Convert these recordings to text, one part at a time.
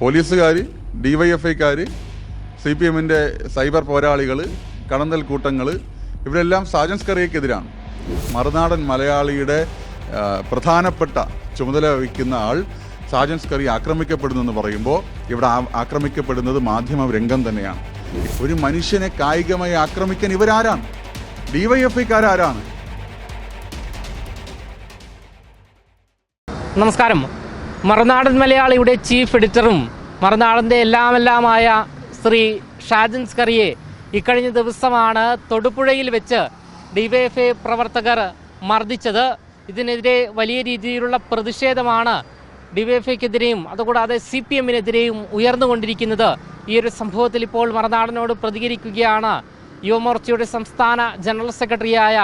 പോലീസുകാർ ഡിവൈഎഫ്ഐക്കാർ C P എമ്മിന്റെ സൈബർ പോരാളികൾ കടന്നൽ കൂട്ടങ്ങൾ ഇവരെല്ലാം സാജൻസ് കറിയക്കെതിരാണ് മറുനാടൻ മലയാളിയുടെ പ്രധാനപ്പെട്ട ചുമതല വഹിക്കുന്ന ആൾ സാജൻസ് കറി ആക്രമിക്കപ്പെടുന്നു എന്ന് പറയുമ്പോൾ ഇവിടെ ആക്രമിക്കപ്പെടുന്നത് മാധ്യമ രംഗം തന്നെയാണ്. ഒരു മനുഷ്യനെ കായികമായി ആക്രമിക്കാൻ ഇവരാരാണ്? ഡിവൈഎഫ്ഐക്കാരാരാണ് നമസ്കാരം. മറുനാടൻ മലയാളിയുടെ ചീഫ് എഡിറ്ററും മറുനാടന്റെ എല്ലാമെല്ലാമായ ശ്രീ ഷാജൻസ് സ്കറിയെ ഇക്കഴിഞ്ഞ ദിവസമാണ് തൊടുപുഴയിൽ വെച്ച് ഡിവൈഎഫ്ഐ പ്രവർത്തകർ മർദ്ദിച്ചത്. ഇതിനെതിരെ വലിയ രീതിയിലുള്ള പ്രതിഷേധമാണ് ഡിവൈഎഫ്ഐക്കെതിരെയും അതുകൂടാതെ സി പി എമ്മിനെതിരെയും ഉയർന്നുകൊണ്ടിരിക്കുന്നത്. ഈ ഒരു സംഭവത്തിൽ ഇപ്പോൾ മറുനാടനോട് പ്രതികരിക്കുകയാണ് യുവമോർച്ചയുടെ സംസ്ഥാന ജനറൽ സെക്രട്ടറിയായ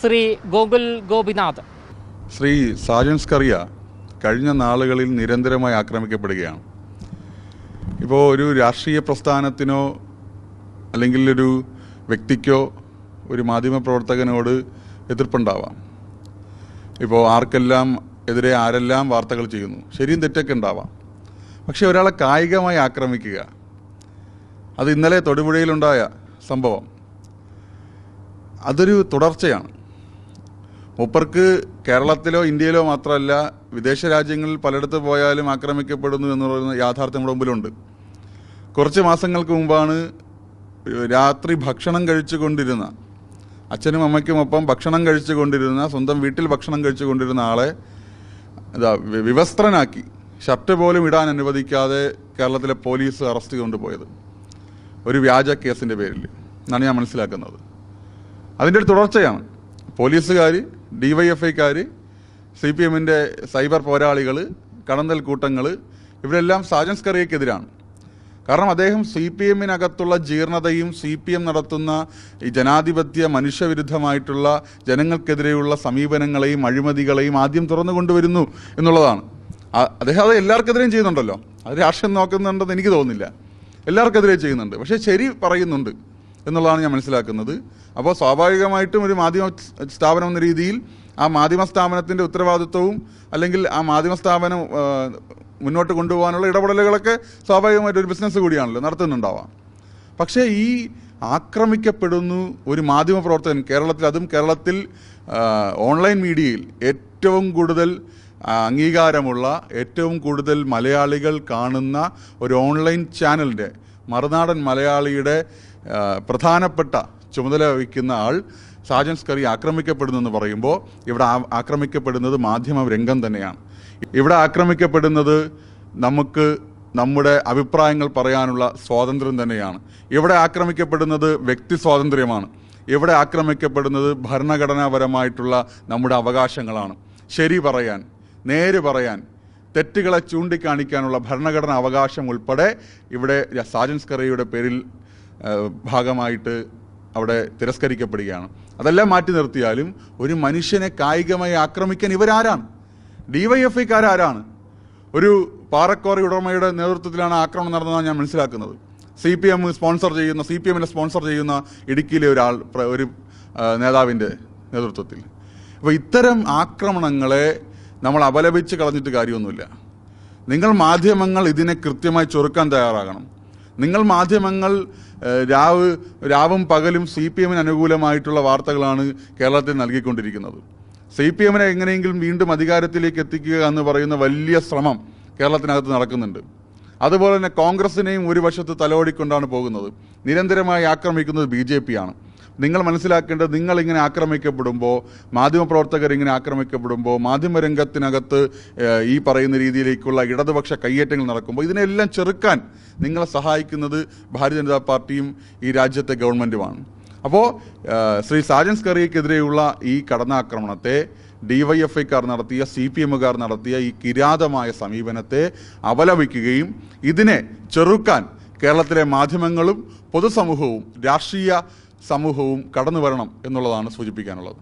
ശ്രീ ഗോകുൽ ഗോപിനാഥ്. ശ്രീ സാജൻസ് കറിയ കഴിഞ്ഞ നാളുകളിൽ നിരന്തരമായി ആക്രമിക്കപ്പെടുകയാണ്. ഇപ്പോൾ ഒരു രാഷ്ട്രീയ പ്രസ്ഥാനത്തിനോ അല്ലെങ്കിൽ ഒരു വ്യക്തിക്കോ ഒരു മാധ്യമപ്രവർത്തകനോട് എതിർപ്പുണ്ടാവാം. ഇപ്പോൾ ആർക്കെല്ലാം എതിരെ ആരെല്ലാം വാർത്തകൾ ചെയ്യുന്നു? ശരിയും തെറ്റൊക്കെ ഉണ്ടാവാം. പക്ഷെ ഒരാളെ കായികമായി ആക്രമിക്കുക അത് ഇന്നലെ തൊടുപുഴയിലുണ്ടായ സംഭവം അതൊരു തുടർച്ചയാണ്. മൂപ്പർക്ക് കേരളത്തിലോ ഇന്ത്യയിലോ മാത്രമല്ല വിദേശ രാജ്യങ്ങളിൽ പലയിടത്ത് പോയാലും ആക്രമിക്കപ്പെടുന്നു എന്ന് പറയുന്ന യാഥാർത്ഥ്യം നമ്മുടെ മുമ്പിലുണ്ട്. കുറച്ച് മാസങ്ങൾക്ക് മുമ്പാണ് രാത്രി ഭക്ഷണം കഴിച്ചുകൊണ്ടിരുന്ന അച്ഛനും അമ്മയ്ക്കും ഒപ്പം ഭക്ഷണം കഴിച്ചുകൊണ്ടിരുന്ന സ്വന്തം വീട്ടിൽ ഭക്ഷണം കഴിച്ചുകൊണ്ടിരുന്ന ആളെ ഇതാ വിവസ്ത്രനാക്കി ഷർട്ട് പോലും ഇടാൻ അനുവദിക്കാതെ കേരളത്തിലെ പോലീസ് അറസ്റ്റ് കൊണ്ടുപോയത് ഒരു വ്യാജ കേസിന്റെ പേരിൽ. എന്നാണ് ഞാൻ മനസ്സിലാക്കുന്നത്. അതിന്റെ ഒരു തുടർച്ചയാണ്. പോലീസുകാർ ഡിവൈഎഫ്ഐക്കാർ സി പി എമ്മിന്റെ സൈബർ പോരാളികൾ കടന്നൽ കൂട്ടങ്ങൾ ഇവരെല്ലാം സാജൻസ് കറിയക്കെതിരാണ്. കാരണം അദ്ദേഹം സി പി എമ്മിനകത്തുള്ള ജീർണതയും സി പി എം നടത്തുന്ന ഈ ജനാധിപത്യ മനുഷ്യവിരുദ്ധമായിട്ടുള്ള ജനങ്ങൾക്കെതിരെയുള്ള സമീപനങ്ങളെയും അഴിമതികളെയും ആദ്യം തുറന്നു കൊണ്ടുവരുന്നു എന്നുള്ളതാണ്. അദ്ദേഹം അത് എല്ലാവർക്കെതിരെയും ചെയ്യുന്നുണ്ടല്ലോ. അത് രാഷ്ട്രീയം നോക്കുന്നുണ്ടെന്ന് എനിക്ക് തോന്നുന്നില്ല. എല്ലാവർക്കെതിരെ ചെയ്യുന്നുണ്ട്. പക്ഷേ ശരി പറയുന്നുണ്ട്. എന്നുള്ളതാണ് ഞാൻ മനസ്സിലാക്കുന്നത്. അപ്പോൾ സ്വാഭാവികമായിട്ടും ഒരു മാധ്യമ സ്ഥാപനം എന്ന രീതിയിൽ ആ മാധ്യമ സ്ഥാപനത്തിന്റെ ഉത്തരവാദിത്വവും അല്ലെങ്കിൽ ആ മാധ്യമ സ്ഥാപനം മുന്നോട്ട് കൊണ്ടുപോകാനുള്ള ഇടപെടലുകളൊക്കെ സ്വാഭാവികമായിട്ട് ഒരു ബിസിനസ് കൂടിയാണല്ലോ നടത്തുന്നുണ്ടാവാം. പക്ഷേ ഈ ആക്രമിക്കപ്പെടുന്നു ഒരു മാധ്യമ പ്രവർത്തകൻ കേരളത്തിൽ അതും കേരളത്തിൽ ഓൺലൈൻ മീഡിയയിൽ ഏറ്റവും കൂടുതൽ അംഗീകാരമുള്ള ഏറ്റവും കൂടുതൽ മലയാളികൾ കാണുന്ന ഒരു ഓൺലൈൻ ചാനലിന്റെ മറുനാടൻ മലയാളിയുടെ പ്രധാനപ്പെട്ട ചുമതല വഹിക്കുന്ന ആൾ സാജൻസ് കറി ആക്രമിക്കപ്പെടുന്നു എന്ന് പറയുമ്പോൾ ഇവിടെ ആക്രമിക്കപ്പെടുന്നത് മാധ്യമ രംഗം തന്നെയാണ്. ഇവിടെ ആക്രമിക്കപ്പെടുന്നത് നമുക്ക് നമ്മുടെ അഭിപ്രായങ്ങൾ പറയാനുള്ള സ്വാതന്ത്ര്യം തന്നെയാണ്. ഇവിടെ ആക്രമിക്കപ്പെടുന്നത് വ്യക്തി സ്വാതന്ത്ര്യമാണ്. ഇവിടെ ആക്രമിക്കപ്പെടുന്നത് ഭരണഘടനാപരമായിട്ടുള്ള നമ്മുടെ അവകാശങ്ങളാണ്. ശരി പറയാൻ നേര് പറയാൻ തെറ്റുകളെ ചൂണ്ടിക്കാണിക്കാനുള്ള ഭരണഘടനാ അവകാശം ഉൾപ്പെടെ ഇവിടെ സാജൻസ് കറിയുടെ പേരിൽ ഭാഗമായിട്ട് അവിടെ തിരസ്കരിക്കപ്പെടുകയാണ്. അതെല്ലാം മാറ്റി നിർത്തിയാലും ഒരു മനുഷ്യനെ കായികമായി ആക്രമിക്കാൻ ഇവരാരാണ്? ഡിവൈഎഫ്ഐക്കാരാരാണ് ഒരു പാറക്കോറി ഉടമയുടെ നേതൃത്വത്തിലാണ് ആക്രമണം നടന്നതെന്നാണ് ഞാൻ മനസ്സിലാക്കുന്നത്. സി പി എം സ്പോൺസർ ചെയ്യുന്ന സി പി എമ്മിനെ സ്പോൺസർ ചെയ്യുന്ന ഇടുക്കിയിലെ ഒരാൾ ഒരു നേതാവിന്റെ നേതൃത്വത്തിൽ. അപ്പോൾ ഇത്തരം ആക്രമണങ്ങളെ നമ്മൾ അപലപിച്ച് കളഞ്ഞിട്ട് കാര്യമൊന്നുമില്ല. നിങ്ങൾ മാധ്യമങ്ങൾ ഇതിനെ കൃത്യമായി ചെറുക്കാൻ തയ്യാറാകണം. നിങ്ങൾ മാധ്യമങ്ങൾ രാവ് രാവും പകലും സി പി എമ്മിന് അനുകൂലമായിട്ടുള്ള വാർത്തകളാണ് കേരളത്തിൽ നൽകിക്കൊണ്ടിരിക്കുന്നത്. സി പി എമ്മിനെ എങ്ങനെയെങ്കിലും വീണ്ടും അധികാരത്തിലേക്ക് എത്തിക്കുക എന്ന് പറയുന്ന വലിയ ശ്രമം കേരളത്തിനകത്ത് നടക്കുന്നുണ്ട്. അതുപോലെ തന്നെ കോൺഗ്രസിനെയും ഒരു വശത്ത് തലോടിക്കൊണ്ടാണ് പോകുന്നത്. നിരന്തരമായി ആക്രമിക്കുന്നത് ബി ജെ നിങ്ങൾ മനസ്സിലാക്കേണ്ടത് നിങ്ങൾ ഇങ്ങനെ ആക്രമിക്കപ്പെടുമ്പോൾ മാധ്യമപ്രവർത്തകർ ഇങ്ങനെ ആക്രമിക്കപ്പെടുമ്പോൾ മാധ്യമരംഗത്തിനകത്ത് ഈ പറയുന്ന രീതിയിലേക്കുള്ള ഇടതുപക്ഷ കയ്യേറ്റങ്ങൾ നടക്കുമ്പോൾ ഇതിനെല്ലാം ചെറുക്കാൻ നിങ്ങളെ സഹായിക്കുന്നത് ഭാരതീയ ജനതാ പാർട്ടിയും ഈ രാജ്യത്തെ ഗവൺമെന്റുമാണ് അപ്പോൾ ശ്രീ സാജൻസ് കറിയക്കെതിരെയുള്ള ഈ കടന്നാക്രമണത്തെ ഡിവൈഎഫ്ഐക്കാർ നടത്തിയ സി പി എമ്മുകാർ നടത്തിയ ഈ കിരാതമായ സമീപനത്തെ അപലപിക്കുകയും ഇതിനെ ചെറുക്കാൻ കേരളത്തിലെ മാധ്യമങ്ങളും പൊതുസമൂഹവും രാഷ്ട്രീയ സമൂഹവും കടന്നു വരണം എന്നുള്ളതാണ് സൂചിപ്പിക്കാനുള്ളത്.